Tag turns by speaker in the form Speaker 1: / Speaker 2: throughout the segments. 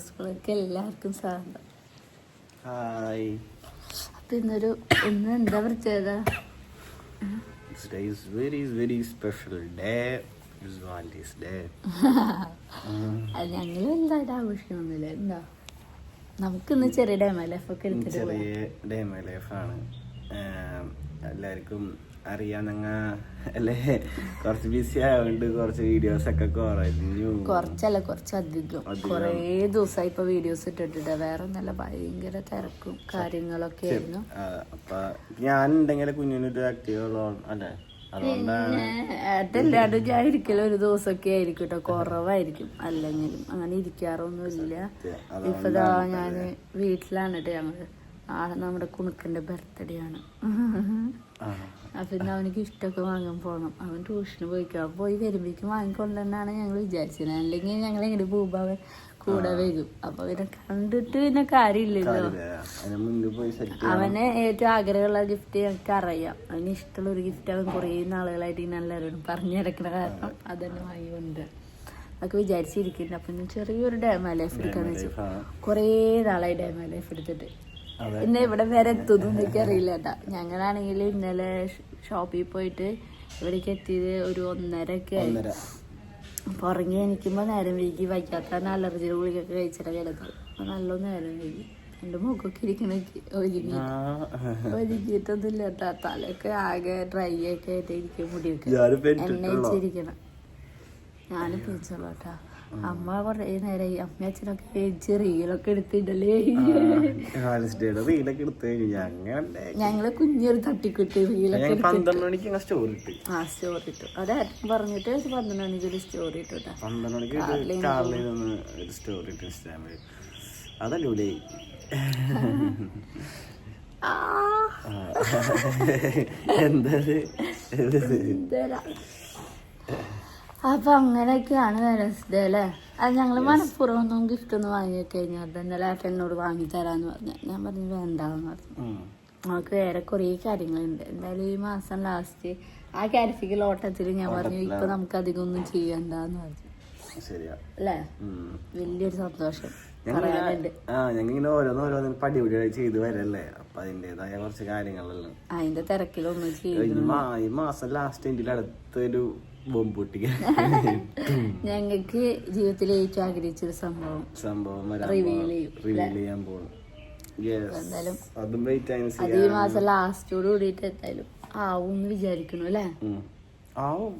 Speaker 1: വ്യൂവേഴ്സുകൾക്ക് എല്ലാവർക്കും സ്വാഗതം അപ്പൊ ഇന്നൊരു ഇന്ന് എന്താ പ്രത്യേകത?
Speaker 2: Today is very very special day. It's Valentine's Day.
Speaker 1: അത് ഞങ്ങൾ വലുതായിട്ട് ആഘോഷിക്കണമെന്നില്ല എന്താ? നമുക്കിന്ന് ചെറിയ ഡാമ ഒക്കെ എടുത്തിട്ട്
Speaker 2: ചെറിയ ലൈഫാണ് എല്ലാവർക്കും അറിയാന്നങ്ങ അല്ലേ? കുറച്ച് ബിസി ആയതുകൊണ്ട് കുറച്ച് വീഡിയോസ് ഒക്കെ കുറഞ്ഞു.
Speaker 1: കുറച്ചല്ല കുറച്ചധികം.
Speaker 2: അധികം.
Speaker 1: കുറേ ദിവസമായി ഇപ്പൊ വീഡിയോസ് ഇട്ടിട്ടില്ല. വേറെ നല്ല ഭയങ്കര തിരക്കും കാര്യങ്ങളൊക്കെ ആയിരുന്നു.
Speaker 2: ആ, അപ്പൊ ഞാൻ ഉണ്ടെങ്കിൽ കുഞ്ഞിനൊരു ആക്റ്റീവ് അല്ലെ?
Speaker 1: ഏട്ടല്ലാണ്ട് ഞാൻ ഇരിക്കലും ഒരു ദിവസമൊക്കെ ആയിരിക്കും കേട്ടോ കുറവായിരിക്കും. അല്ലെങ്കിലും അങ്ങനെ ഇരിക്കാറൊന്നും ഇല്ല
Speaker 2: സത്യം.
Speaker 1: ഇപ്പതാ ഞാൻ വീട്ടിലാണ് കേട്ടോ ഞങ്ങൾ. നാളെ നമ്മുടെ കുണുക്കന്റെ ബർത്ത്ഡേ ആണ്
Speaker 2: ആ,
Speaker 1: അപ്പൊ ഇന്ന് അവന് ഗിഫ്റ്റൊക്കെ വാങ്ങാൻ പോകണം അവൻ ട്യൂഷന് പോയിക്കാം. പോയി വരുമ്പോഴേക്കും വാങ്ങിക്കൊണ്ടെന്നാണ് ഞങ്ങൾ വിചാരിച്ചത്. അല്ലെങ്കിൽ ഞങ്ങൾ എങ്ങനെ ഭൂഭാവൻ കൂടെ വരും. അപ്പൊ പിന്നെ കണ്ടിട്ട് പിന്നെ കാര്യമില്ലല്ലോ. അവന് ഏറ്റവും ആഗ്രഹമുള്ള ഗിഫ്റ്റ് ഞങ്ങൾക്ക് അറിയാം. അവന് ഇഷ്ടമുള്ള ഒരു ഗിഫ്റ്റ് അവൻ കുറേ നാളുകളായിട്ട് ഇങ്ങനെ എല്ലാവരോടും പറഞ്ഞു നടക്കുന്ന കാരണം അതന്നെ വാങ്ങിയുണ്ട് അതൊക്കെ വിചാരിച്ചിരിക്കുന്നുണ്ട്. അപ്പൊ ചെറിയൊരു ഡാമ ലൈഫ് എടുക്കാന്ന്
Speaker 2: വെച്ചാൽ
Speaker 1: കുറേ നാളായി ഡാമ ലൈഫ് എടുത്തിട്ട്. ഇന്ന് ഇവിടെ വരെ എത്തുന്നു എനിക്ക് അറിയില്ല കേട്ടാ. ഞങ്ങളാണെങ്കിൽ ഇന്നലെ ഷോപ്പിൽ പോയിട്ട് ഇവിടേക്ക് എത്തിയത് ഒരു ഒന്നര ഒക്കെ ആയി.
Speaker 2: ഒന്നര.
Speaker 1: അപ്പൊ ഉറങ്ങി എനിക്കുമ്പോ നേരം വൈകി. വൈകാത്ത അലർജി ഗുളികൊക്കെ കഴിച്ചിട്ട് കിടന്നത് അപ്പൊ നല്ല നേരം വൈകി. എന്റെ മുഖമൊക്കെ ഇരിക്കണ ഒരുങ്ങി. ഒരുങ്ങിയിട്ടൊന്നുമില്ല കേട്ടാ. തലയൊക്കെ ആകെ ഡ്രൈ ഒക്കെ ആയിട്ട് ഇരിക്കും മുടിയൊക്കെ. എണ്ണ. വെച്ചിരിക്കണം ഞാനും പിടിച്ചോളൂ കേട്ടാ. അമ്മ കുറേ നേരമായി അമ്മ അച്ഛനൊക്കെ വെച്ച് റീലൊക്കെ എടുത്തിട്ടല്ലേ?
Speaker 2: റീലൊക്കെ എടുത്തു
Speaker 1: ഞങ്ങൾ കുഞ്ഞൊരു തട്ടിക്കുട്ടി റീലൊക്കെ
Speaker 2: പന്ത്രണ്ട് മണിക്ക് ഞങ്ങൾ സ്റ്റോറി ഇട്ട്.
Speaker 1: ആ സ്റ്റോറി ഇട്ടു. അത് പറഞ്ഞിട്ട് പന്ത്രണ്ട് മണിക്ക് ഒരു സ്റ്റോറി ഇട്ടു
Speaker 2: പന്ത്രണ്ട് മണിക്ക് സ്റ്റോറി ഇട്ട് ഇൻസ്റ്റാഗ്രാമിൽ.
Speaker 1: ആ,
Speaker 2: എന്താ.
Speaker 1: അപ്പൊ അങ്ങനെയൊക്കെയാണ് വെനസ്ഡേ അല്ലേ? അത് ഞങ്ങൾ മനഃപൂർവം ഒന്നും ഗിഫ്റ്റ് ഒന്നും വാങ്ങി കഴിഞ്ഞാൽ ഇന്നലെ ഏട്ടൻ എന്നോട് വാങ്ങി തരാന്ന് പറഞ്ഞു. ഞാൻ പറഞ്ഞു വേണ്ടാന്ന് പറഞ്ഞു. നമുക്ക് വേറെ കുറേ കാര്യങ്ങളുണ്ട്. എന്തായാലും ഈ മാസം ലാസ്റ്റ് ആ കാരിഫിക്കൽ ഓട്ടത്തിൽ ഞാൻ പറഞ്ഞു ഇപ്പൊ നമുക്ക് അധികം ഒന്നും ചെയ്യണ്ടെന്ന് പറഞ്ഞു. അല്ലേ? വലിയൊരു സന്തോഷം.
Speaker 2: ഞങ്ങൾ
Speaker 1: പറയാനുണ്ട്.
Speaker 2: ആ ഞങ്ങൾ ഇങ്ങനെ ഓരോന്ന് ഓരോന്ന് പടിപടിയായി ചെയ്ത് വരല്ലേ? അപ്പൊ അതിന്റെതായ കുറച്ച് കാര്യങ്ങളെല്ലാം
Speaker 1: അതിന്റെ തിരക്കിലൊന്നും ചെയ്യും
Speaker 2: ഈ മാസം ലാസ്റ്റ് എന്റെ അടുത്തൊരു ബോംബ് പൊട്ടിക്കാൻ
Speaker 1: ഞങ്ങൾക്ക് ജീവിതത്തിൽ ഏറ്റവും ആഗ്രഹിച്ചൊരു സംഭവം
Speaker 2: സംഭവം റിവീൽ ചെയ്യാൻ പോകും യെസ്
Speaker 1: എന്തായാലും
Speaker 2: അതും
Speaker 1: അത് ഈ മാസം ലാസ്റ്റോട് കൂടിയിട്ട് എന്തായാലും ആവും എന്ന് വിചാരിക്കണു അല്ലേ?
Speaker 2: ആവും.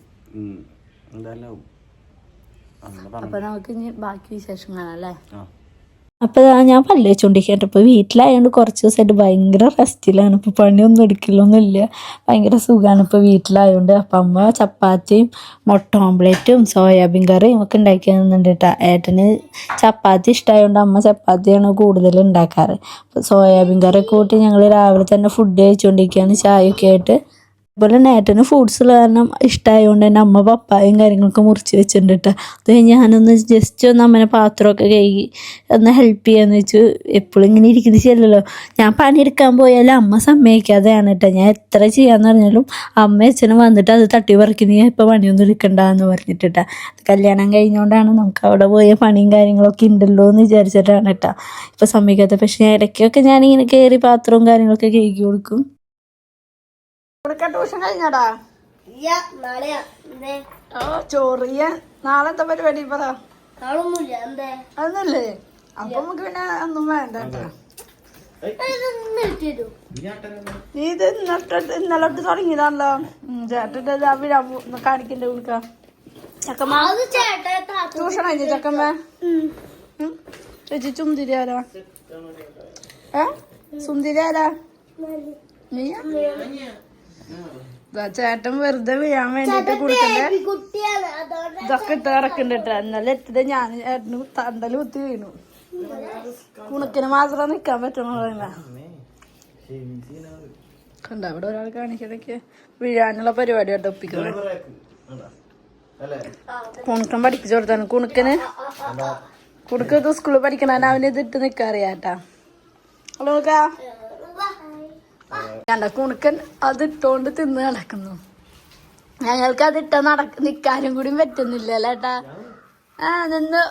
Speaker 2: എന്തായാലും
Speaker 1: അപ്പൊ നമുക്ക് ഇനി ബാക്കി
Speaker 2: വിശേഷങ്ങളാണല്ലേ
Speaker 1: അപ്പോൾ ഞാൻ പല്ല് വെച്ചുകൊണ്ടിരിക്കട്ടെ ഇപ്പോൾ വീട്ടിലായതുകൊണ്ട് കുറച്ച് ദിവസമായിട്ട് ഭയങ്കര റെസ്റ്റിലാണ്. ഇപ്പോൾ പണിയൊന്നും എടുക്കില്ലൊന്നുമില്ല ഭയങ്കര സുഖമാണ് ഇപ്പോൾ വീട്ടിലായതുകൊണ്ട് അപ്പം അമ്മ ചപ്പാത്തിയും മുട്ട ഓംപ്ലേറ്റും സോയാബീൻ കറിയും ഒക്കെ ഉണ്ടാക്കി തന്നിട്ടുണ്ട് കേട്ടോ ഏട്ടന് ചപ്പാത്തി ഇഷ്ടമായതുകൊണ്ട് അമ്മ ചപ്പാത്തിയാണ് കൂടുതൽ ഉണ്ടാക്കാറ്. സോയാബീൻ കറി കൂട്ടി ഞങ്ങൾ രാവിലെ തന്നെ ഫുഡ് കഴിച്ചുകൊണ്ടിരിക്കുകയാണ് ചായയൊക്കെ ആയിട്ട് അതുപോലെ തന്നെ ഏട്ടന് ഫ്രൂട്ട്സ് ഉള്ള കാരണം ഇഷ്ടമായതുകൊണ്ട് തന്നെ അമ്മ പപ്പായും കാര്യങ്ങളൊക്കെ മുറിച്ച് വെച്ചിട്ടുണ്ട് കേട്ടോ അത് ഞാനൊന്ന് ജസ്റ്റ് ഒന്ന് അമ്മനെ പാത്രമൊക്കെ കഴുകി ഒന്ന് ഹെൽപ്പ് ചെയ്യാന്ന് വെച്ചു. എപ്പോഴും ഇങ്ങനെ ഇരിക്കുന്നത് ശരിയല്ലല്ലോ ഞാൻ പണിയെടുക്കാൻ പോയാലും അമ്മ സമ്മതിക്കാതെയാണ് കേട്ടോ ഞാൻ എത്ര ചെയ്യാന്ന് പറഞ്ഞാലും അമ്മ അച്ഛനും വന്നിട്ട് അത് തട്ടി പറിക്കുന്ന ഇപ്പം പണിയൊന്നും എടുക്കണ്ടെന്ന് പറഞ്ഞിട്ട് കല്യാണം കഴിഞ്ഞുകൊണ്ടാണ് നമുക്ക് അവിടെ പോയ പണിയും കാര്യങ്ങളൊക്കെ ഉണ്ടല്ലോ എന്ന് വിചാരിച്ചിട്ടാണ് കേട്ടോ ഇപ്പം സമ്മതിക്കാത്തത് പക്ഷേ ഇടയ്ക്കൊക്കെ ഞാനിങ്ങനെ കയറി പാത്രവും കാര്യങ്ങളൊക്കെ കഴുകി കൊടുക്കും. ട്യൂഷൻ കഴിഞ്ഞാടാ? ഓ ചോറിയ. നാളെ എന്താ പരിപാടി പറ അതൊന്നല്ലേ അപ്പൊ നമുക്ക് പിന്നെ ഒന്നും വേണ്ട നീ ഇത് ഇന്നത്തെ ഇന്നലെ തൊട്ട് തുടങ്ങിയതാണല്ലോ. ചേട്ടന്റെ വിടാൻ കാണിക്കണ്ടേ വിളിക്ക ചക്കമ്മ? ട്യൂഷൻ കഴിഞ്ഞ ചക്കമ്മ. ചേച്ചി ചുന്തിരി ആരാ? ഏ? സുന്ദരി ആരാ? ചേട്ടൻ വെറുതെ വീഴാൻ വേണ്ടിട്ട് കൊടുക്കണ്ടേ. ഇതൊക്കെ ഇട്ട് ഇറക്കുന്നുണ്ട് കേട്ടോ. ഇന്നലെ എത്തിയത് ഞാൻ ചേട്ടന് തണ്ടൽ കുത്തി വീണു. കുണക്കിന് മാത്രം നിക്കാൻ പറ്റണ കണ്ട അവിടെ ഒരാൾ കാണിക്കതൊക്കെ വീഴാനുള്ള പരിപാടി ആയിട്ട് ഒപ്പിക്കുന്നത് കുണുക്കൻ പഠിപ്പിച്ചു കൊടുത്താണ്. കുണുക്കന് കുണുക്കൊക്കെ സ്കൂളിൽ പഠിക്കണ അവന് ഇതിട്ട് നിക്കാറിയാട്ടാ ഹലോ കുണുക്കൻ അത് ഇട്ടോണ്ട് തിന്ന് നടക്കുന്നു. ഞങ്ങൾക്ക് അത് ഇട്ട നടക്ക നിക്കാനും കൂടി പറ്റുന്നില്ല അല്ലേട്ടാ ആ നിന്ന്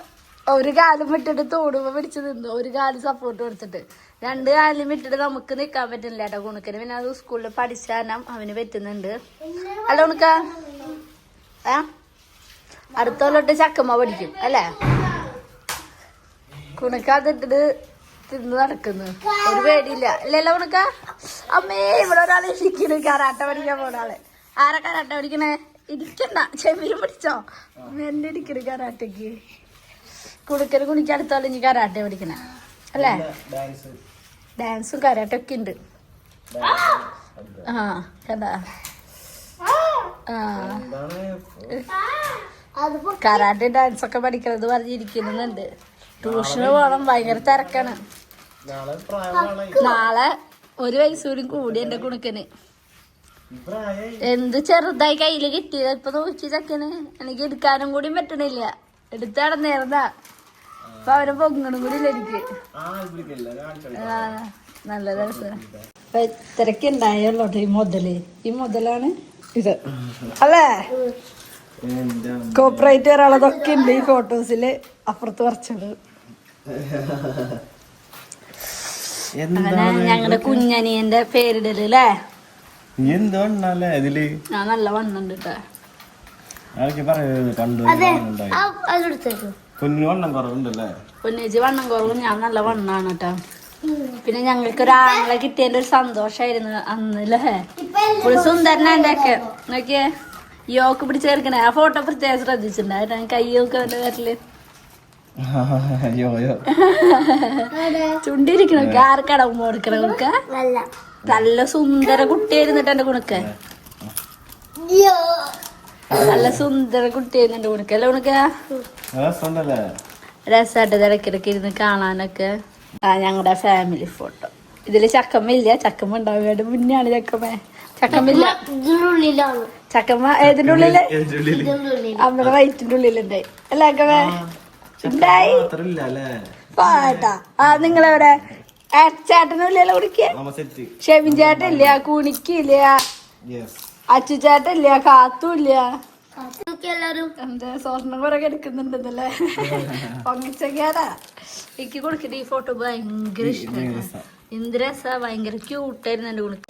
Speaker 1: ഒരു കാലം വിട്ടിട്ട് തോടുമ്പോ പിടിച്ച് നിന്നു ഒരു കാൽ സപ്പോർട്ട് കൊടുത്തിട്ട്. രണ്ട് കാലും വിട്ടിട്ട് നമുക്ക് നിക്കാൻ പറ്റുന്നില്ല ഏട്ടാ കുണുക്കന്. പിന്നെ അത് സ്കൂളിൽ പഠിച്ചാനം അവന് പറ്റുന്നുണ്ട്. അല്ല കുണുക്ക? ഏ അടുത്ത ചക്കമ്മ പഠിക്കും അല്ലേ? കുണുക്ക തിന്ന് നടക്കുന്നു. ഒരു പേടിയില്ല. ഇല്ലല്ലോ ഉണക്ക? അമ്മേ ഇവിടെ ഒരാൾ ഇരിക്കുന്നു. കരാട്ട പഠിക്കാൻ പോണ ആൾ. ആരാ കരാട്ട പഠിക്കണേ? ഇരിക്കണ്ട. ചെവിയും പിടിച്ചോ. എന്നെ ഇരിക്കണ് കരാട്ടയ്ക്ക് കുടുക്കൽ കുണിക്ക് അടുത്തോളം ഇനി കരാട്ട പഠിക്കണ. അല്ലേ?
Speaker 2: ഡാൻസും
Speaker 1: കരാട്ടൊക്കെ ഉണ്ട്. ആ കണ്ടാ? കരാട്ടെ ഡാൻസ് ഒക്കെ പഠിക്കണത് പറഞ്ഞിരിക്കുന്നുണ്ട്. ട്യൂഷന് പോകണം ഭയങ്കര തിരക്കാണ്.
Speaker 2: നാളെ
Speaker 1: ഒരു വയസ്സൂരും കൂടി എന്റെ കുണുക്കന്. എന്ത് ചെറുതായി കയ്യിൽ കിട്ടിയത്? ഇപ്പൊ നോക്കി ചക്കന്. എനിക്ക് എടുക്കാനും കൂടി പറ്റണില്ല. എടുത്ത് നടന്നേർന്നാ അപ്പൊ അവരെ പൊങ്ങണും കൂടി ഇല്ല എനിക്ക്. നല്ല രസം. അപ്പൊ ഇത്രക്ക് ഉണ്ടായല്ലോട്ടെ ഈ മുതൽ. ഈ മുതലാണ് ഇത്. അല്ലേ? കോപ്പറേറ്റ് ഒരാളതൊക്കെ ഉണ്ട് ഈ ഫോട്ടോസിൽ. അപ്പുറത്ത് കുറച്ചത് അങ്ങനെ ഞങ്ങളുടെ കുഞ്ഞനിയന്റെ പേരിടൽ
Speaker 2: നീ എന്തോ ഉണ്ടല്ലേ ഇതിൽ?
Speaker 1: ഞാൻ നല്ല വണ്ണുണ്ട് കേട്ടോ
Speaker 2: ആരൊക്കെ പറയുന്നത്? കണ്ടു കുഞ്ഞു വണ്ണം കുറവുണ്ടല്ലേ?
Speaker 1: പൊന്നേച്ചി വണ്ണം കുറവും ഞാൻ നല്ല വണ്ണാണ് കേട്ടോ പിന്നെ ഞങ്ങൾക്ക് ഒരാളെ കിട്ടിയതിന്റെ ഒരു സന്തോഷായിരുന്നു അന്നല്ലേ സുന്ദരനൊക്കെ സുന്ദരനാ എന്റെ ഒക്കെ നോക്കിയേ യോക്ക് പിടിച്ചേർക്കണേ ആ ഫോട്ടോ പ്രത്യേകം ശ്രദ്ധിച്ചിട്ടുണ്ടായിരുന്നു. കയ്യൊക്കെ അവന്റെ
Speaker 2: വരൽ
Speaker 1: ചുണ്ടിരിക്കണ? ആർക്കട ഉമ്മ കൊടുക്കണ കുണുക്ക നല്ല. സുന്ദര കുട്ടിയായിരുന്നിട്ട് എന്റെ കുണുക്ക നല്ല സുന്ദര കുട്ടിയായിരുന്നു എന്റെ കുണുക്ക അല്ലേ കുണുക്ക രസമായിട്ട് തിരക്കിടക്ക് ഇരുന്ന് കാണാനൊക്കെ. ആ ഞങ്ങളുടെ ഫാമിലി ഫോട്ടോ ഇതിൽ ചക്കമ്മ ഇല്ല ചക്കമ്മ. ഉണ്ടാവുകയുടെ മുന്നെയാണ് ചക്കമ്മ ചക്കമ്മില്ല ചക്കമ്മ ഏതിന്റെ ഉള്ളിൽ? അമ്മയുടെ വയറ്റിന്റെ ഉള്ളിലുണ്ടായി അല്ലേ
Speaker 2: അല്ലേ
Speaker 1: പാട്ടാ ആ നിങ്ങളെവിടെ? ചേട്ടനില്ലല്ലോ കുടിക്ക
Speaker 2: നമ്മ സെറ്റ്.
Speaker 1: ഷെവിൻ ചേട്ടനില്ല കുണിക്കില്ല.
Speaker 2: യെസ്
Speaker 1: അച്ചു ചേട്ടനില്ല കാത്തുമില്ല എന്താ സ്വർണം കുറെ എടുക്കുന്നുണ്ടെന്നല്ലേ? പൊങ്ങിച്ചേക്കാരാ എനിക്ക് കൊടുക്കട്ടെ ഈ ഫോട്ടോ ഭയങ്കര ഇഷ്ടമാണ് എന്ത് രസാ ഭയങ്കര ക്യൂട്ടായിരുന്നു എന്റെ കുണിക്ക്.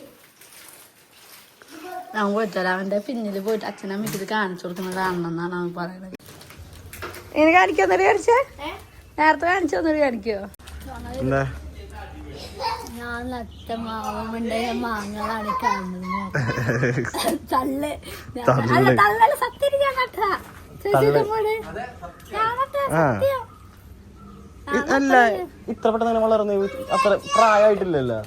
Speaker 1: ഞാൻ കൊടുത്തരാ അവന്റെ പിന്നിൽ പോയിട്ട് അച്ഛനമ്മയ്ക്ക് ഇത് കാണിച്ചു കൊടുക്കുന്നത് കാണണം എന്നാണ് അവൻ പറയുന്നത്. ഇനി കാണിക്കാന്നൊരു കാണിച്ചേ? നേരത്തെ കാണിച്ചോന്നൊരു കാണിക്കോ?
Speaker 2: എന്താ?
Speaker 1: ഞാൻ നട്ട മാവുണ്ട് മാങ്ങളാണ് കാണുന്നത്. തള്ള്. ഞാൻ- അല്ല തള്ളല്ല സത്യം ഞാൻ നട്ടതാ.
Speaker 2: അല്ല ഇത്ര പെട്ടെന്ന് വളർന്നു അത്ര പ്രായമായിട്ടില്ലല്ലോ.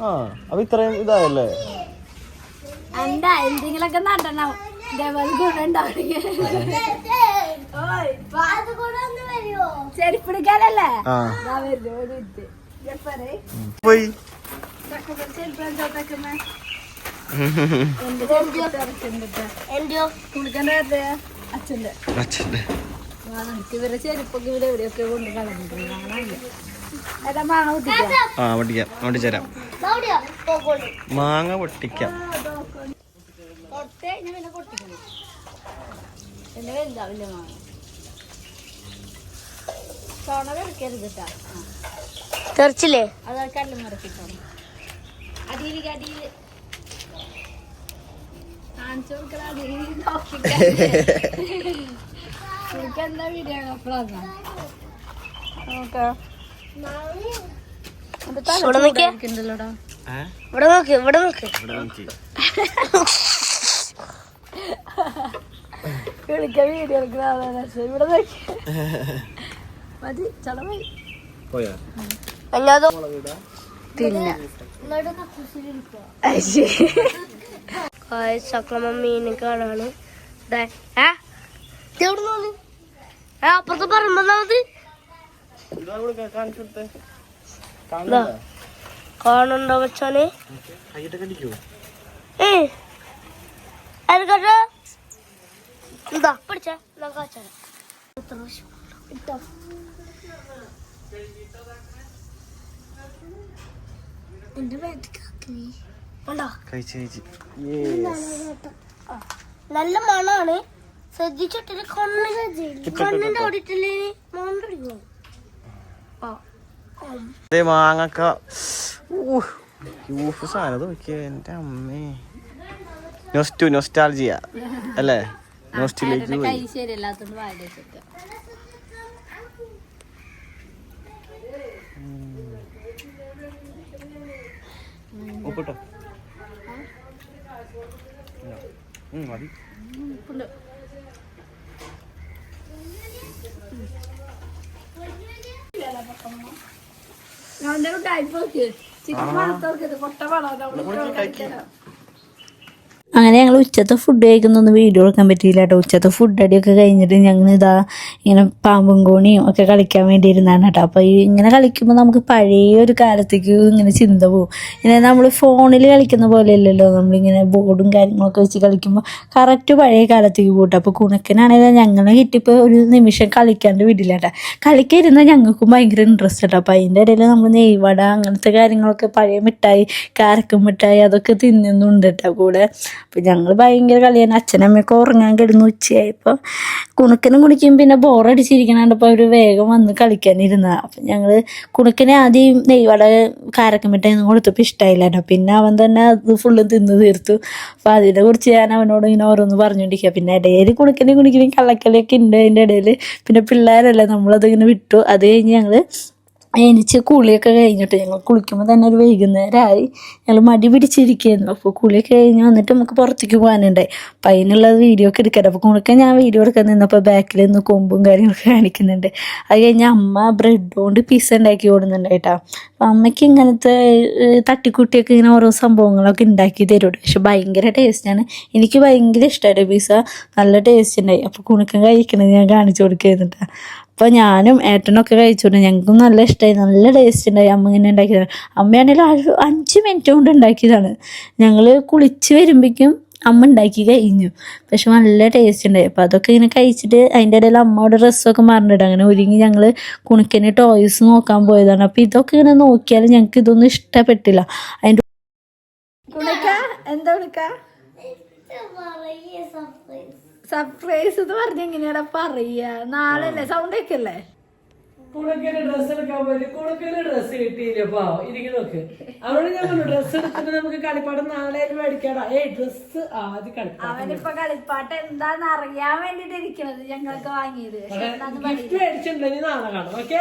Speaker 2: ആ അപ്പൊ ഇത്രയും ഇതായല്ലേ?
Speaker 1: എന്താ? എന്തെങ്കിലൊക്കെ നടണം. ഇതേപോലെ ചെരുപ്പിടിക്കാനല്ലേ?
Speaker 2: പോയി.
Speaker 1: അച്ഛന്റെ ചെരുപ്പൊക്കെ ഇവിടെ എവിടെയൊക്കെ കൊണ്ട് കളഞ്ഞിട്ടുണ്ട്. മാങ്ങ
Speaker 2: ആ പൊട്ടിക്കാം. മാങ്ങ പൊട്ടിക്കാം.
Speaker 1: വലുതാവില്ല മാങ്ങ ചോണ വെറുക്കരുത് കേട്ടാ.
Speaker 3: തെറിച്ചില്ലേ?
Speaker 1: അത് കല്ലും മറക്കിട്ടോ അടിയിലേക്ക് അടിയിൽ കാണിച്ചു കൊടുക്കണ അടിയിൽ നോക്കി എന്താ വീഡിയോ അപ്പോഴാണ് നോക്കാം.
Speaker 3: ഇവിടെ നിൽക്കേ
Speaker 1: ഉണ്ടല്ലോടാ
Speaker 3: ഇവിടെ നോക്ക് ഇവിടെ നോക്ക്.
Speaker 2: ഇവിടെ നോക്കി.
Speaker 1: വിളിക്കാൻ വീഡിയോ എടുക്കുന്ന ആളാണ്. ഇവിടെ നോക്കി. മതി ചടമായി
Speaker 2: പോയാ.
Speaker 1: തിന്ന.
Speaker 3: സക്രമ കാണാണ്. അപ്പുറത്ത് പറമ്പത് കാണുന്നുണ്ടോ? ഏ എന്താ പിടിച്ചേ ഇട്ടോ നല്ല മണാണ്. ശ്രദ്ധിച്ചിട്ടില്ല. കണ്ണിന് കണ്ണിന്റെ ഓടിട്ടില്ലേ മാങ്ങ
Speaker 2: ദേ മാങ്ങക്ക. യൂഫ് സാധനം നോക്കിയ. എന്റെ അമ്മേ. നൊസ്റ്റു നൊസ്റ്റാൾജിയ അല്ലേ? നൊസ്റ്റിലേക്ക് പോയി
Speaker 1: ശരിയല്ലാത്തോണ്ട് വായ വെച്ചിട്ട്.
Speaker 2: ഉപ്പിട്ടോ? ഉം, മതി.
Speaker 1: അങ്ങനെ ഞങ്ങൾ ഉച്ചത്തെ ഫുഡ് കഴിക്കുന്നൊന്നും വീഡിയോ എടുക്കാൻ പറ്റിയില്ല കേട്ടോ ഉച്ചത്തെ ഫുഡ് അടിയൊക്കെ കഴിഞ്ഞിട്ട് ഞങ്ങൾ ഇതാ ഇങ്ങനെ പാമ്പും കോണിയും ഒക്കെ കളിക്കാൻ വേണ്ടി ഇരുന്നാണ് കേട്ടോ അപ്പോൾ ഈ ഇങ്ങനെ കളിക്കുമ്പോൾ നമുക്ക് പഴയ ഒരു കാലത്തേക്ക് ഇങ്ങനെ ചിന്ത പോകും ഇങ്ങനെ നമ്മൾ ഫോണിൽ കളിക്കുന്ന പോലെ അല്ലല്ലോ. നമ്മളിങ്ങനെ ബോർഡും കാര്യങ്ങളൊക്കെ വെച്ച് കളിക്കുമ്പോൾ കറക്റ്റ് പഴയ കാലത്തേക്ക് പോട്ടെ അപ്പോൾ കുണക്കനാണെങ്കിലും ഞങ്ങളെ കിട്ടിയപ്പോൾ ഒരു നിമിഷം കളിക്കാണ്ട് വിടില്ല കേട്ടോ കളിക്കാതിരുന്നാൽ ഞങ്ങൾക്കും ഭയങ്കര ഇൻട്രസ്റ്റ് കേട്ടോ അപ്പോൾ അതിന്റെ ഇടയിൽ നമ്മൾ നെയ്വട അങ്ങനത്തെ കാര്യങ്ങളൊക്കെ പഴയ മിഠായി കാരക്ക മിഠായി അതൊക്കെ തിന്നുന്നുണ്ട് കേട്ടോ കൂടെ. അപ്പം ഞങ്ങൾ ഭയങ്കര കളിയാണ്. അച്ഛനമ്മയൊക്കെ ഉറങ്ങാൻ കിടന്നു ഉച്ചയായപ്പോൾ കുണുക്കനും കുണിക്കും പിന്നെ ബോറടിച്ചിരിക്കണപ്പോൾ അവർ വേഗം വന്ന് കളിക്കാനിരുന്ന അപ്പം ഞങ്ങൾ കുണുക്കനെ ആദ്യം നെയ്വട കാരക്ക മിഠായി ഒന്നും കൊടുത്തപ്പോൾ ഇഷ്ടമായില്ലായിരുന്നു പിന്നെ അവൻ തന്നെ അത് ഫുള്ള് തിന്ന് തീർത്തു. അപ്പം അതിനെ കുറിച്ച് ഞാൻ അവനോട് ഇങ്ങനെ ഓരോന്ന് പറഞ്ഞുകൊണ്ടിരിക്കുക പിന്നെ ഇടയിൽ കുണുക്കനെ കുണിക്കനെയും കള്ളക്കളിയൊക്കെ ഉണ്ട് അതിന്റെ ഇടയിൽ പിന്നെ പിള്ളേരല്ലേ നമ്മളതിങ്ങനെ വിട്ടു. അത് കഴിഞ്ഞ് ഞങ്ങൾ എനിച്ച് കുളിയൊക്കെ കഴിഞ്ഞിട്ട് ഞങ്ങൾ കുളിക്കുമ്പോൾ തന്നെ ഒരു വൈകുന്നേരമായി ഞങ്ങൾ മടി പിടിച്ചിരിക്കുകയായിരുന്നു അപ്പോൾ കുളിയൊക്കെ കഴിഞ്ഞ് വന്നിട്ട് നമുക്ക് പുറത്തേക്ക് പോകാനുണ്ടായി അപ്പം അതിനുള്ള വീഡിയോ ഒക്കെ എടുക്കട്ടെ. അപ്പോൾ കുളിക്കാൻ ഞാൻ വീഡിയോ എടുക്കാൻ നിന്നപ്പോൾ ബാക്കിൽ നിന്ന് കൊമ്പും കാര്യങ്ങളൊക്കെ കാണിക്കുന്നുണ്ട്. അത് കഴിഞ്ഞ് അമ്മ ബ്രെഡ് കൊണ്ട് പിസ്സ ഉണ്ടാക്കി കൊടുക്കുന്നുണ്ട് കേട്ടോ. അപ്പം അമ്മയ്ക്ക് ഇങ്ങനത്തെ തട്ടിക്കൂട്ടിയൊക്കെ ഇങ്ങനെ ഓരോ സംഭവങ്ങളൊക്കെ ഉണ്ടാക്കി തരുള്ളൂ പക്ഷെ ഭയങ്കര ടേസ്റ്റാണ് എനിക്ക് ഭയങ്കര ഇഷ്ടമായിട്ട് പിസ്സ നല്ല ടേസ്റ്റ് ഉണ്ടായി. അപ്പോൾ കുണുക്കം കഴിക്കണത് ഞാൻ കാണിച്ചു കൊടുക്കുന്നുണ്ട് അപ്പോൾ ഞാനും ഏട്ടനൊക്കെ കഴിച്ചുകൊണ്ട് ഞങ്ങൾക്കും നല്ല ഇഷ്ടമായി നല്ല ടേസ്റ്റ് ഉണ്ടായി. അമ്മ ഇങ്ങനെ ഉണ്ടാക്കിയതാണ്. അമ്മയാണെങ്കിൽ അഞ്ച് മിനിറ്റ് കൊണ്ട് ഉണ്ടാക്കിയതാണ്. ഞങ്ങൾ കുളിച്ച് വരുമ്പോഴേക്കും അമ്മ ഉണ്ടാക്കി കഴിഞ്ഞു. പക്ഷെ നല്ല ടേസ്റ്റ് ഉണ്ടായി. അപ്പോൾ അതൊക്കെ ഇങ്ങനെ കഴിച്ചിട്ട് അതിന്റെ ഇടയിൽ അമ്മയുടെ ഡ്രസ്സൊക്കെ മറന്നിട്ട് അങ്ങനെ ഒരുങ്ങി ഞങ്ങൾ കുണുക്കന് ടോയ്സ് നോക്കാൻ പോയതാണ്. അപ്പോൾ ഇതൊക്കെ ഇങ്ങനെ നോക്കിയാൽ ഞങ്ങൾക്ക് ഇതൊന്നും ഇഷ്ടപ്പെട്ടില്ല. അതിന്റെ എന്താ വിളിക്ക സർപ്രൈസ് എന്ന് പറഞ്ഞ എങ്ങനെയാടാ പറയാ? നാളെ സൗണ്ട് ഒക്കെ അല്ലേ?
Speaker 4: കുണക്കിന് ഡ്രസ് എടുക്കാൻ പോയി കുണക്കിന് ഡ്രസ് കിട്ടിയില്ല? പാവം ഇരിക്കും നോക്ക്. അവിടെ ഞങ്ങൾ ഡ്രസ് എടുത്തിട്ട് നമുക്ക് കളിപ്പാടം നാളെ മേടിക്കാടാ. ഏയ് ഡ്രസ് ആദ്യം കളിപ്പാടം
Speaker 1: അവനിപ്പോ കളിപ്പാട്ട് എന്താന്ന് അറിയാൻ വേണ്ടിട്ട് ഇരിക്കണത് ഞങ്ങൾക്ക് വാങ്ങിയത്.
Speaker 4: ഗിഫ്റ്റ് മേടിച്ചിട്ടുണ്ടെങ്കിൽ നാളെ കാണാം ഓക്കെ?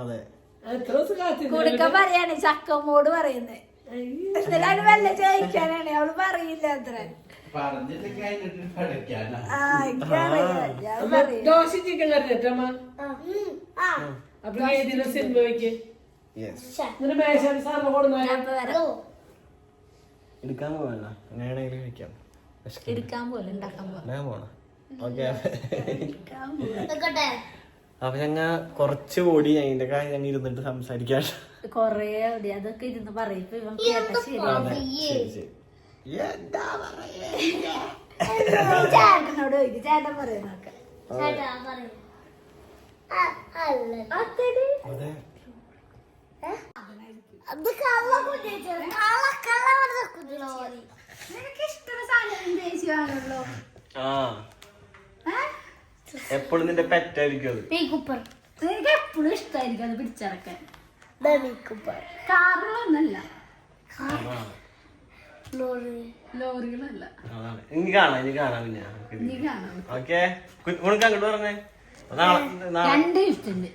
Speaker 2: അതെ.
Speaker 4: എത്ര ദിവസം കാത്തിരുന്നു
Speaker 1: കുടുക്ക പറയാണ് ചക്കമ്മോട് പറയുന്നത് എന്നിട്ട് വല്ല ചോദിക്കാനാണ് അവൾ പറയില്ല അത്ര.
Speaker 4: ദോശ ചിക്കൻ കറി അമ്മ അപ്പൊ ഏതിനെ സിനിമ എന്നിട്ട് സാറിന്
Speaker 2: എടുക്കാൻ പോകണ്ട കഴിക്കാം.
Speaker 1: എടുക്കാൻ പോലെ
Speaker 2: ഞാൻ പോണം? ഓക്കെ. അപ്പൊ ഞങ്ങ കൊറച്ച് ഓടി അതിന്റെ കാര്യം ഞങ്ങൾ ഇരുന്നിട്ട് സംസാരിക്കാൻ
Speaker 1: കൊറേ ഓടി അതൊക്കെ ഇരുന്ന് പറയും.
Speaker 2: എന്താ പറയാ
Speaker 1: ചേട്ടനോട് ചോദിക്കും ചേട്ടൻ പറയുന്നൊക്കെ
Speaker 3: ചേട്ടാ പറയൂ. ആ, അല്ല?
Speaker 2: അതെ.
Speaker 3: അത് കള്ള കുട്ടിയോ കള്ള കള്ള പറഞ്ഞ കുട്ടികളോ
Speaker 1: നിനക്ക് ഇഷ്ടമുള്ള സാധനം ദേശീയമാണല്ലോ
Speaker 2: ആ. എപ്പോഴും നിന്റെ പെറ്റായിരിക്കും അത്.
Speaker 1: നിനക്ക് എപ്പോഴും ഇഷ്ടമായിരിക്കും അത് പിടിച്ചിറക്കാൻ
Speaker 3: കാറിലൊന്നല്ല
Speaker 1: കാറുകളൊന്നല്ല
Speaker 3: ലോറി
Speaker 1: ലോറികളല്ല.
Speaker 2: അതാണ്. ഇനി കാണാം ഇനി കാണാം പിന്നെ.
Speaker 1: നീ കാണാം.
Speaker 2: ഓക്കെ. ഉണക്ക് അങ്ങോട്ട് പറഞ്ഞേ.
Speaker 1: രണ്ട് ഇഷ്ടണ്ട്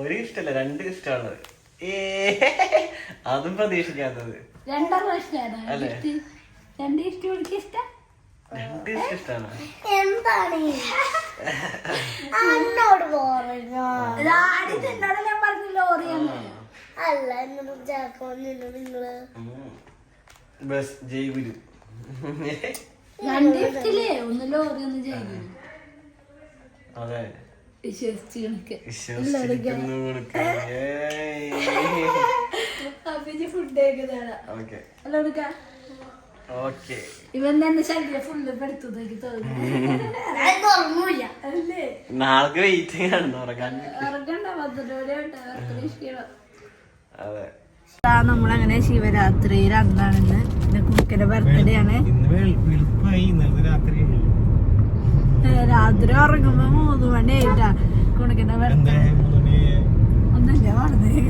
Speaker 2: ഒരു- ഇഷ്ടല്ല രണ്ട് ഇഷ്ടമാണ് ഏ അതും പ്രതീക്ഷിക്കാത്തത്. അല്ലേ?
Speaker 1: രണ്ട് ഇഷ്ടം ഇഷ്ടം
Speaker 2: രണ്ട് ഇഷ്ടം ഇഷ്ടമാണ്
Speaker 3: എന്താണ്? എന്നോട് പറഞ്ഞോ.
Speaker 1: എന്നോട് ഞാൻ പറഞ്ഞു ലോറിയാണ്
Speaker 3: അല്ല? എന്നോട് ചാക്കോന്നില്ല നിങ്ങൾ.
Speaker 2: ബസ് ഗുരു
Speaker 1: രണ്ട് ഇഷ്ടല്ലേ ഒന്ന് ലോറി ഒന്ന്
Speaker 2: അതെ.
Speaker 1: ഇവൻ തന്നെ ശരീരം ഫുള്ള് തോന്നുന്നു.
Speaker 2: അതെ.
Speaker 1: നമ്മളങ്ങനെ ശിവരാത്രി അന്നാണെന്ന് പിന്നെ കുക്കിന്റെ ബർത്ത്ഡേ ആണ്.
Speaker 2: രാത്രി
Speaker 1: ഉറങ്ങുമ്പോ മൂന്ന് മണി ആയിട്ടാ കുണുക്കന്റെ ബർത്ത്ഡേ ഒന്നുമില്ല പറഞ്ഞത്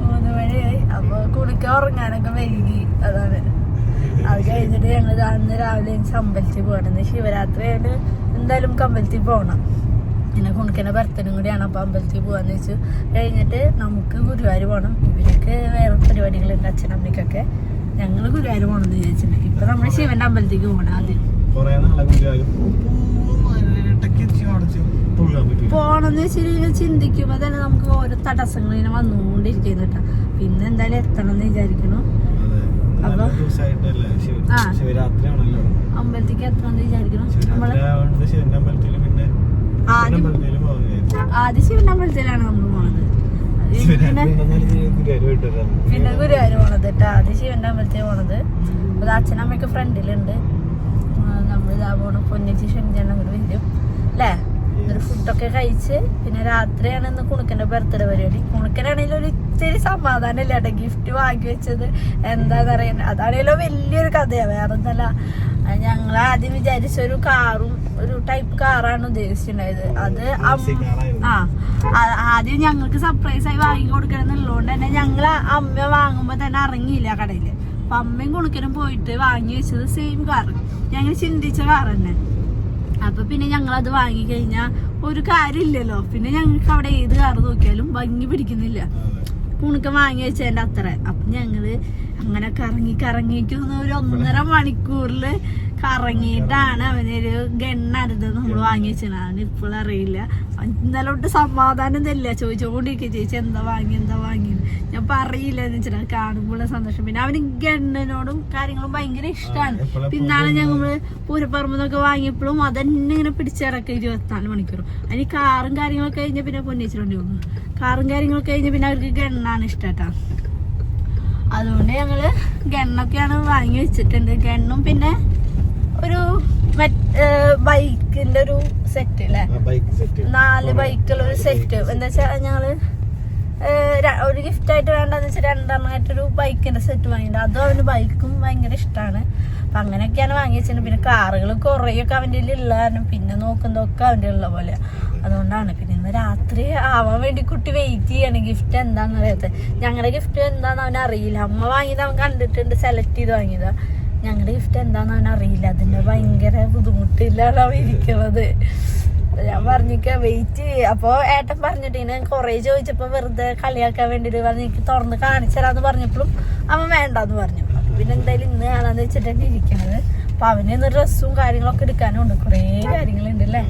Speaker 1: മൂന്ന് മണിയായി അപ്പൊ കുണുക്ക ഉറങ്ങാനൊക്കെ വൈകി. അതാണ്. അത് കഴിഞ്ഞിട്ട് ഞങ്ങൾ അന്ന് രാവിലെ അമ്പലത്തിൽ പോകണം. ശിവരാത്രി ആയിട്ട് എന്തായാലും അമ്പലത്തിൽ പോകണം പിന്നെ കുണിക്കന്റെ ഭർത്തനും കൂടിയാണ്. അപ്പോൾ അമ്പലത്തിൽ പോകാന്ന് വെച്ചു കഴിഞ്ഞിട്ട് നമുക്ക് ഗുരുവായൂർ പോകണം ഇവർക്ക് വേറെ പരിപാടികളുണ്ട് അച്ഛനമ്മയ്ക്കൊക്കെ ഞങ്ങൾ ഗുരുവായൂർ പോകണം എന്ന് വിചാരിച്ചിട്ടുണ്ട്. ഇപ്പൊ നമ്മൾ ശിവന്റെ അമ്പലത്തേക്ക് പോകണം ആദ്യം. പോണെന്ന് വെച്ചിട്ട് ചിന്തിക്കുമ്പോ തന്നെ നമുക്ക് ഓരോ തടസ്സങ്ങൾ ഇങ്ങനെ വന്നുകൊണ്ടിരിക്കുന്നു കേട്ടോ. പിന്നെ എന്തായാലും എത്തണം എന്ന്
Speaker 2: വിചാരിക്കണു അപ്പൊ
Speaker 1: ആ. അമ്പലത്തേക്ക് എത്തണം എന്ന്
Speaker 2: വിചാരിക്കണം നമ്മൾ
Speaker 1: ആദ്യം ആദ്യം ശിവന്റെ നമ്മൾ പോണത്. പിന്നെ പിന്നെ ഗുരുവായൂർ പോണത് കേട്ടോ ആദ്യം ശിവന്റെ അമ്പലത്തിൽ പോണത് അപ്പൊ അച്ഛനമ്മയൊക്കെ ഫ്രണ്ടിലുണ്ട്. നമ്മൾ ഇതാ പോണു. പൊന്നിച്ചി ഷെഞ്ചെണ്ണം കൂടി വരും. അല്ലേ? എന്നിട്ട് ഫുഡൊക്കെ കഴിച്ച് പിന്നെ രാത്രിയാണ് ഇന്ന് കുണുക്കന്റെ ബർത്ത്ഡേ പരിപാടി. കുണുക്കനാണെങ്കിലും ഒരു ഇത്തിരി സമാധാനമില്ല കേട്ടോ ഗിഫ്റ്റ് വാങ്ങി വെച്ചത്? എന്താന്ന് പറയുന്നത് അതാണെങ്കിലും വലിയൊരു കഥയാ വേറെ ഒന്നല്ല ഞങ്ങൾ ആദ്യം വിചാരിച്ച ഒരു കാറും ഒരു ടൈപ്പ് കാറാണ് ഉദ്ദേശിച്ചിട്ടുണ്ടായത്. അത് ആ ആദ്യം ഞങ്ങൾക്ക് സർപ്രൈസ് ആയി വാങ്ങി കൊടുക്കണം എന്നുള്ളതുകൊണ്ട് തന്നെ ഞങ്ങൾ അമ്മ വാങ്ങുമ്പോൾ തന്നെ ഇറങ്ങിയില്ല കടയിൽ. അപ്പൊ അമ്മയും കുണുക്കനും പോയിട്ട് വാങ്ങി വെച്ചത് സെയിം കാർ ഞങ്ങൾ ചിന്തിച്ച കാർ തന്നെ. അപ്പൊ പിന്നെ ഞങ്ങൾ അത് വാങ്ങി കഴിഞ്ഞാൽ ഒരു കാര്യമില്ലല്ലോ. പിന്നെ ഞങ്ങൾക്ക് അവിടെ ഏത് കാർ നോക്കിയാലും ഭംഗി പിടിക്കുന്നില്ല. കുണുക്ക വാങ്ങി വെച്ചതിന്റെ അത്ര. അപ്പൊ ഞങ്ങൾ അങ്ങനെ കറങ്ങി കറങ്ങിക്കുന്ന ഒരു ഒന്നര മണിക്കൂറിൽ കറങ്ങിയിട്ടാണ് അവനൊരു ഗണ്ണരുത് നമ്മൾ വാങ്ങി വെച്ചത്. അവന് ഇപ്പോഴും അറിയില്ല. അവൻ ഇന്നലെ ഒട്ട് സമാധാനം തരില്ല. ചോദിച്ചോണ്ടിരിക്കും ചേച്ചി എന്താ വാങ്ങി എന്താ വാങ്ങി? ഞാൻ പറയില്ല എന്ന് വെച്ചാൽ കാണുമ്പോഴുള്ള സന്തോഷം. പിന്നെ അവന് ഗണ്ണിനോടും കാര്യങ്ങളും ഭയങ്കര ഇഷ്ടമാണ് പിന്നാണ് ഞങ്ങൾ പൂരപ്പറമ്പെന്നൊക്കെ വാങ്ങിയപ്പോഴും അതന്നെ ഇങ്ങനെ പിടിച്ചിറക്കുക ഇരുപത്തിനാല് മണിക്കൂറും. അതിന് കാറും കാര്യങ്ങളൊക്കെ കഴിഞ്ഞ പിന്നെ പൊന്നിച്ചിട്ടുണ്ട് കാറും കാര്യങ്ങളൊക്കെ കഴിഞ്ഞ പിന്നെ അവർക്ക് ഗണ്ണാണ് ഇഷ്ടട്ടാ. അതുകൊണ്ട് ഞങ്ങൾ ഗണ്ണൊക്കെയാണ് വാങ്ങി വെച്ചിട്ടുണ്ട്. ഗണ്ണും പിന്നെ ഒരു ബൈക്കിന്റെ ഒരു സെറ്റ് അല്ലേ നാല് ബൈക്കുള്ള ഒരു സെറ്റ് എന്താ വെച്ചാൽ ഞങ്ങൾ ഒരു ഗിഫ്റ്റ് ആയിട്ട് വേണ്ടെന്ന് വെച്ചാൽ രണ്ടെണ്ണമായിട്ടൊരു ബൈക്കിന്റെ സെറ്റ് വാങ്ങിയിട്ടുണ്ട്. അതും അവന് ബൈക്കും ഭയങ്കര ഇഷ്ടമാണ് അപ്പൊ അങ്ങനെയൊക്കെയാണ് വാങ്ങി വെച്ചിട്ടുണ്ട് പിന്നെ കാറുകൾ കുറേയൊക്കെ അവന്റെ ഉള്ള കാരണം പിന്നെ നോക്കുന്നതൊക്കെ അവന്റെ ഉള്ള പോലെ അതുകൊണ്ടാണ്. പിന്നെ ഇന്ന് രാത്രി ആവാൻ വേണ്ടി കുട്ടി വെയിറ്റ് ചെയ്യാണ്. ഗിഫ്റ്റ് എന്താണെന്ന് അറിയാത്തത് ഞങ്ങളുടെ ഗിഫ്റ്റ് എന്താണെന്ന് അവനറിയില്ല. അറിയില്ല അമ്മ വാങ്ങിയത് അവൻ കണ്ടിട്ടുണ്ട് സെലക്ട് ചെയ്ത് വാങ്ങിയതാ. ഞങ്ങളുടെ ഗിഫ്റ്റ് എന്താണെന്ന് അറിയില്ല. അതിന്റെ ഭയങ്കര ബുദ്ധിമുട്ടില്ലാണ് അവൻ ഇരിക്കുന്നത്. ഞാൻ പറഞ്ഞിക്ക വെയിറ്റ് അപ്പൊ ഏട്ടൻ പറഞ്ഞിട്ട് ഞാൻ കൊറേ ചോദിച്ചപ്പോ വെറുതെ കളിയാക്കാൻ വേണ്ടിട്ട് പറഞ്ഞു എനിക്ക് തുറന്ന് കാണിച്ചരാന്ന് പറഞ്ഞപ്പോഴും അവൻ വേണ്ടാന്ന് പറഞ്ഞു. പിന്നെ എന്തായാലും ഇന്ന് കാണാന്ന് വെച്ചിട്ടാണ് ഇരിക്കുന്നത് അപ്പൊ അവന് ഡ്രസ്സും കാര്യങ്ങളൊക്കെ എടുക്കാനും ഉണ്ട് കുറേ കാര്യങ്ങളുണ്ട് അല്ലേ?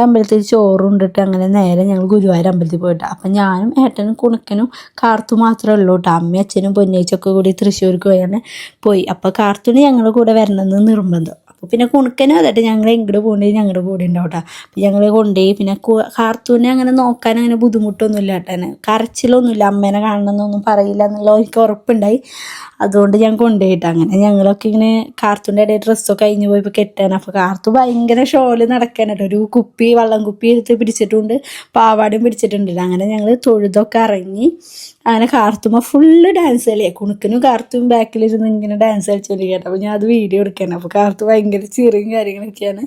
Speaker 1: ശിവന്റെ അമ്പലത്തിൽ ചോറുണ്ടിട്ട് അങ്ങനെ നേരെ ഞങ്ങൾ ഗുരുവായൂർ അമ്പലത്തിൽ പോയിട്ട്. അപ്പം ഞാനും ഏട്ടനും കുണക്കനും കാർത്തു മാത്രമേ ഉള്ളൂ കേട്ടോ അമ്മയും അച്ഛനും പൊന്നേച്ചൊക്കെ കൂടി തൃശ്ശൂർക്ക് പോയാണ് പോയി. അപ്പോൾ കാർത്തുന് ഞങ്ങളുടെ കൂടെ വരണമെന്ന് നിർബന്ധം. അപ്പോൾ പിന്നെ കുണുക്കനും അതായിട്ട് ഞങ്ങൾ ഇങ്ങോട്ട് പോകേണ്ടത് ഞങ്ങളുടെ കൂടെ ഉണ്ടാവും കേട്ടോ ഞങ്ങൾ കൊണ്ടുപോയി പിന്നെ കാർത്തൂനെ അങ്ങനെ നോക്കാൻ അങ്ങനെ ബുദ്ധിമുട്ടൊന്നുമില്ല കേട്ടോ. കരച്ചിലൊന്നുമില്ല. അമ്മേനെ കാണണമെന്നൊന്നും പറയില്ല എന്നുള്ള എനിക്ക് ഉറപ്പുണ്ടായി. അതുകൊണ്ട് ഞാൻ കൊണ്ടുപോയിട്ട് അങ്ങനെ ഞങ്ങളൊക്കെ ഇങ്ങനെ കാർത്തൂന്റെ ഇടയിൽ ഡ്രസ്സൊക്കെ കഴിഞ്ഞ് പോയപ്പോൾ കെട്ടാൻ അപ്പോൾ കാർത്തു ഭയങ്കര ഷോൽ നടക്കാനായിട്ട് ഒരു കുപ്പി വള്ളം കുപ്പി എടുത്ത് പിടിച്ചിട്ടുണ്ട്. പാവാടും പിടിച്ചിട്ടുണ്ട്. അങ്ങനെ ഞങ്ങൾ തൊഴുതൊക്കെ ഇറങ്ങി അങ്ങനെ കാർത്തുമ്മ ഫുള്ള് ഡാൻസ് കളിയാണ് കുണുക്കനും കാർത്തും ബാക്കിലിരുന്ന് ഇങ്ങനെ ഡാൻസ് കളിച്ചുകൊണ്ടിരിക്കട്ടെ അപ്പോൾ ഞാൻ അത് വീഡിയോ എടുക്കണം അപ്പോൾ കാർത്ത് ഭയങ്കര ചിറിയും കാര്യങ്ങളൊക്കെയാണ്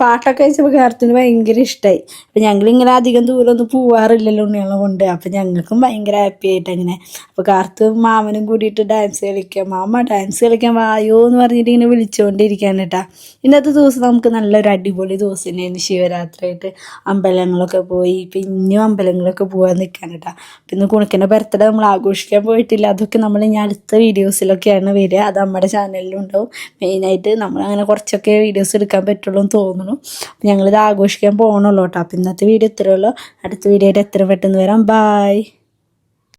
Speaker 1: പാട്ടൊക്കെ വെച്ചപ്പോൾ കാർത്തിന് ഭയങ്കര ഇഷ്ടമായി അപ്പോൾ ഞങ്ങളിങ്ങനെ അധികം ദൂരം ഒന്നും പോവാറില്ലല്ലോ ഉണ്ണികളെ കൊണ്ട്. അപ്പോൾ ഞങ്ങൾക്കും ഭയങ്കര ഹാപ്പി ആയിട്ട് അങ്ങനെ അപ്പോൾ കാർത്ത് മാമനും കൂടിയിട്ട് ഡാൻസ് കളിക്കാം മാമ ഡാൻസ് കളിക്കാൻ വായോ എന്ന് പറഞ്ഞിട്ട് ഇങ്ങനെ വിളിച്ചുകൊണ്ടിരിക്കാൻ കേട്ടാ. ഇന്നത്തെ ദിവസം നമുക്ക് നല്ലൊരു അടിപൊളി ദിവസം തന്നെയായിരുന്നു ശിവരാത്രിയായിട്ട്. അമ്പലങ്ങളൊക്കെ പോയി. പിന്നെയും അമ്പലങ്ങളൊക്കെ പോകാൻ നിൽക്കാൻ കേട്ടാ. പിന്നെ കുണുക്കന്റെ ബർത്ത്ഡേ നമ്മൾ ആഘോഷിക്കാൻ പോയിട്ടില്ല. അതൊക്കെ നമ്മൾ ഇനി അടുത്ത വീഡിയോസിലൊക്കെയാണ് വരിക. അത് നമ്മുടെ ചാനലിലും ഉണ്ടാവും. മെയിനായിട്ട് നമ്മൾ അങ്ങനെ കുറച്ചൊക്കെ വീഡിയോസ് എടുക്കാൻ പറ്റുള്ളൂ എന്ന് തോന്നുന്നു. അപ്പം ഞങ്ങളിത് ആഘോഷിക്കാൻ പോകണുള്ളൂ കേട്ടോ. അപ്പം ഇന്നത്തെ വീഡിയോ ഇത്രയുള്ളൂ അടുത്ത വീഡിയോയിൽ എത്ര പെട്ടെന്ന് വരാം. ബായ്